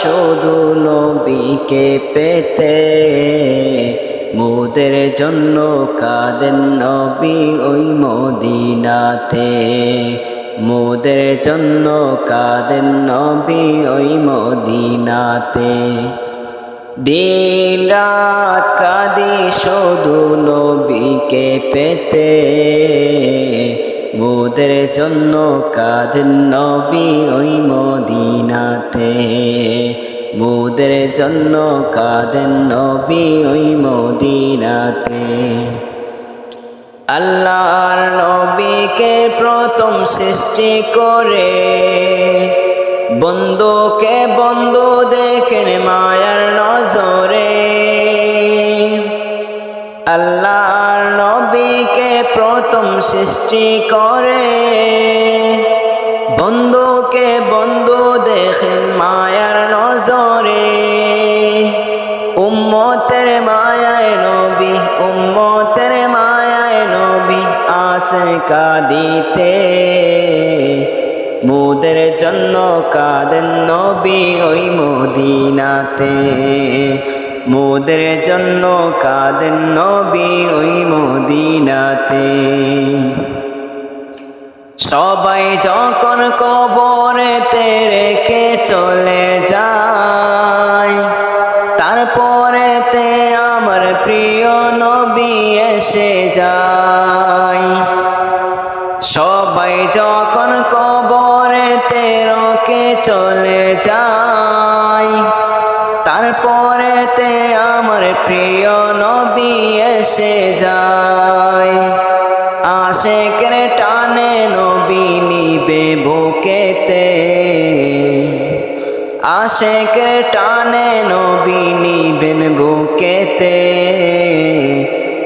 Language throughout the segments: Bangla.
শুধু নবীকে পেতে মোদের জন্য কাদেন নবী ওই মদিনাতে। মোদের জন্য কাদেন নবী ওই মদিনাতে। দিন রাত কাদি শুধু নবীকে পেতে। মোদের জন্য কাঁদেন নবী ওই মদিনাতে। মোদের জন্য কাঁদেন নবী ওই মদিনাতে। আল্লাহর নবীকে প্রথম সৃষ্টি করে বন্ধুকে বন্ধু দেখেন মায়ার নজরে। আল্লাহর নবীকে প্রথম সৃষ্টি করে বন্ধুকে বন্ধু দেখেন মায়ার উম্মতের মায়ায় নবী আছে কাঁদিতে। মোদের জন্য কাঁদেন নবী ওই মদিনাতে। মোদের জন্য কাঁদেন নবী ওই মদিনাতে। সবাই যখন কবরেতে রেখে চলে যায় সবাই যখন কবরে রকে চলে যায়, তারপরেতে আমার প্রিয় নবী এসে যায়। আশেকের টানে নবী নিবে বুকেতে, আশেকের টানে নবী নিবেন বুকেতে।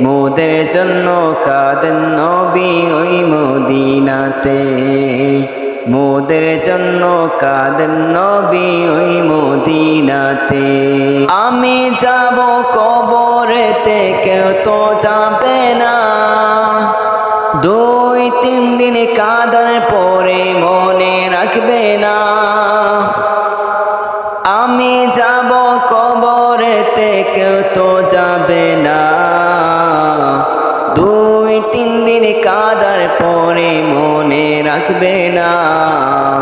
মোদের জন্য কাঁদেন নবী ওই মদিনাতে? মোদের জন্য কাঁদেন নবী ওই মদিনাতে? আমি যাব কবরেতে, কেউ তো যাবে না। দুই, তিন দিন কাদার পরে মনে রাখবে না। আমি যাব কবরেতে, কেউ তো যাবে না। রাখবে না।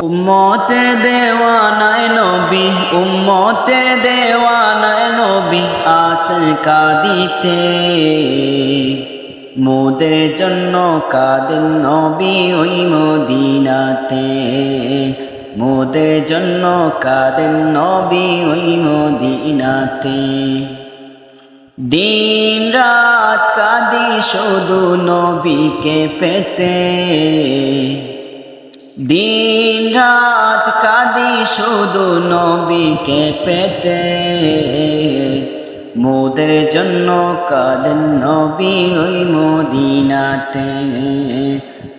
উম্মতের দেওয়ানায় নবী, উম্মতের দেওয়ানায় নবী আছেন কাঁদিতে। মোদের জন্য কাঁদেন নবী ওই মদিনাতে? মোদের জন্য কাঁদেন নবী ওই মদিনাতে? দিন রাত কাঁদি শুধু নবীকে পেতে। দিন রাত কাদি শুধু নবীকে পেতে। মোদের জন্য কাঁদেন নবী ওই মদিনাতে।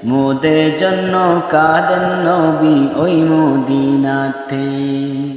মোদের জন্য কাঁদেন নবী ওই মদিনাতে।